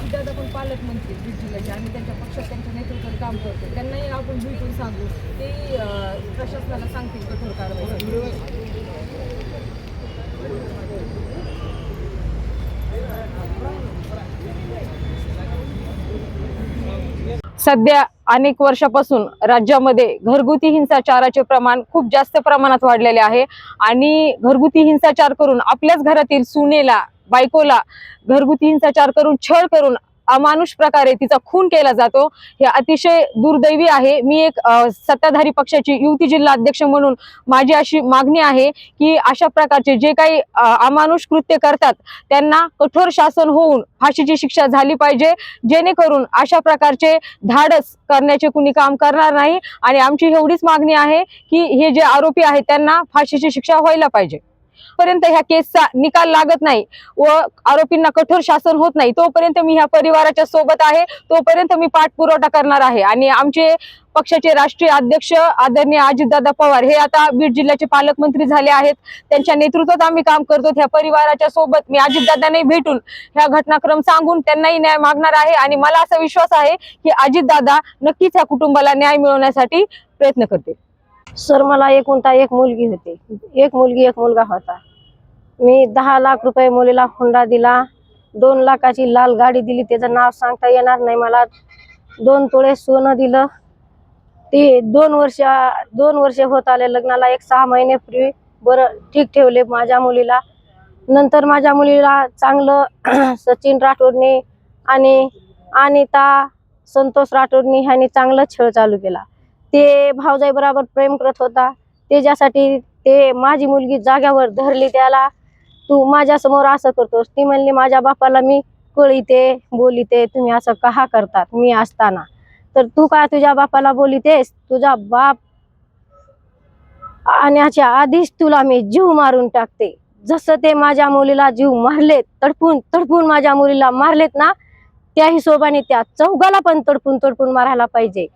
आणि दादा पण पालकमंत्री बीड जिल्ह्याचे आम्ही त्यांच्या पक्षात त्यांच्या नेतृत्वात काम करतो त्यांनाही आपण भेटून सांगू. ते प्रशासनाला सांगतील कठोर कारवाई. सध्या अनेक वर्षापासून राज्यामध्ये घरगुती हिंसाचाराचे प्रमाण खूप जास्त प्रमाणात वाढलेले आहे आणि घरगुती हिंसाचार करून आपल्याच घरातील सुनेला बायकोला घरगुती हिंसाचार करून छळ करून अमानुष प्रकारे तिचा खून केला जातो हे अतिशय दुर्दैवी आहे. मी एक सत्ताधारी पक्षाची युवती जिल्हा अध्यक्ष म्हणून माझी अशी मागणी आहे की अशा प्रकारचे जे काही अमानुष कृत्य करतात त्यांना कठोर शासन होऊन फाशीची शिक्षा झाली पाहिजे जेणेकरून अशा प्रकारचे धाडस करण्याचे कुणी काम करणार नाही. आणि आमची एवढीच मागणी आहे की हे जे आरोपी आहेत त्यांना फाशीची शिक्षा व्हायला पाहिजे. पर्यंत ह्या केसचा निकाल लागत नाही व आरोपींना कठोर शासन होत नाही. तोपर्यंत मी ह्या परिवाराच्या सोबत आहे. तोपर्यंत मी पाठपुरवठा करणार आहे. आणि आमचे पक्षाचे राष्ट्रीय अध्यक्ष आदरणीय अजितदादा पवार हे आता बीड जिल्ह्याचे पालकमंत्री झाले आहेत. त्यांच्या नेतृत्वात आम्ही काम करतो. ह्या परिवाराच्या सोबत मी अजितदादांनाही भेटून ह्या घटनाक्रम सांगून त्यांनाही न्याय मागणार आहे. आणि मला असा विश्वास आहे की अजितदादा नक्कीच ह्या कुटुंबाला न्याय मिळवण्यासाठी प्रयत्न करतील. सर मला एकुणता एक मुलगी होती. एक मुलगी एक मुलगा होता. मी दहा लाख रुपये मुलीला हुंडा दिला. दोन लाखाची लाल गाडी दिली. त्याचं नाव सांगता येणार नाही मला. दोन तोळे सोनं दिलं. ते दोन वर्ष दोन वर्ष होत आले लग्नाला. एक सहा महिनेपूर्वी बरं ठीक ठेवले माझ्या मुलीला. नंतर माझ्या मुलीला चांगलं सचिन राठोडनी आणि अनिता संतोष राठोडनी ह्यांनी चांगलं छळ चालू केला. ते भावजाई बरोबर प्रेम करत होता. त्याच्यासाठी ते माझी मुलगी जाग्यावर धरली त्याला. तू माझ्यासमोर असं करतोस. ती म्हणली माझ्या बापाला मी कळीते बोलिते. तुम्ही असं कहा करतात? मी असताना. तर तू काय तुझ्या बापाला बोलितेस? तुझा बाप आणण्याच्या आधीच तुला मी जीव मारून टाकते. जसं ते माझ्या मुलीला जीव मारलेत तडपून तडपून माझ्या मुलीला मारलेत ना त्या हिशोबाने त्या चौघाला पण तडपून तडपून मारायला पाहिजे.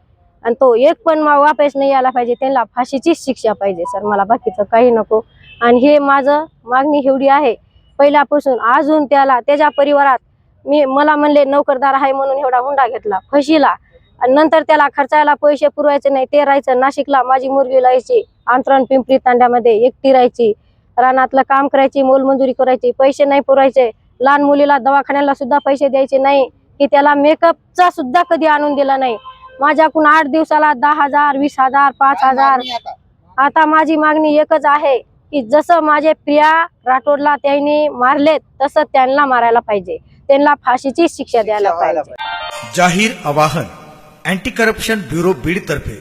आणि तो एक पण वापस नाही आला पाहिजे त्यांना फाशीचीच शिक्षा पाहिजे सर मला बाकीचं काही नको. आणि हे माझं मागणी एवढी आहे पहिल्यापासून अजून त्याला त्याच्या परिवारात मी मला म्हणले नोकरदार आहे म्हणून एवढा हुंडा घेतला फशीला. आणि नंतर त्याला खर्चायला पैसे पुरवायचे नाही ते राहायचं नाशिकला माझी मुलगी लायची अंतरण पिंपरी तांड्यामध्ये एकटी राहायची. रानातलं काम करायची मोलमजुरी करायची पैसे नाही पुरवायचे. लहान मुलीला दवाखान्याला सुद्धा पैसे द्यायचे नाही की त्याला मेकअपचा सुद्धा कधी आणून दिला नाही. माझ्याकडून आठ दिवसाला दहा हजार वीस हजार पाच हजार. आता? माझी मागणी एकच आहे की जसं माझे प्रिया राठोडला त्यांनी मारलेत तसं त्यांना मारायला पाहिजे. त्यांना फाशीची शिक्षा द्यायला पाहिजे. जाहीर आवाहन अँटी करप्शन ब्युरो बीड तर्फे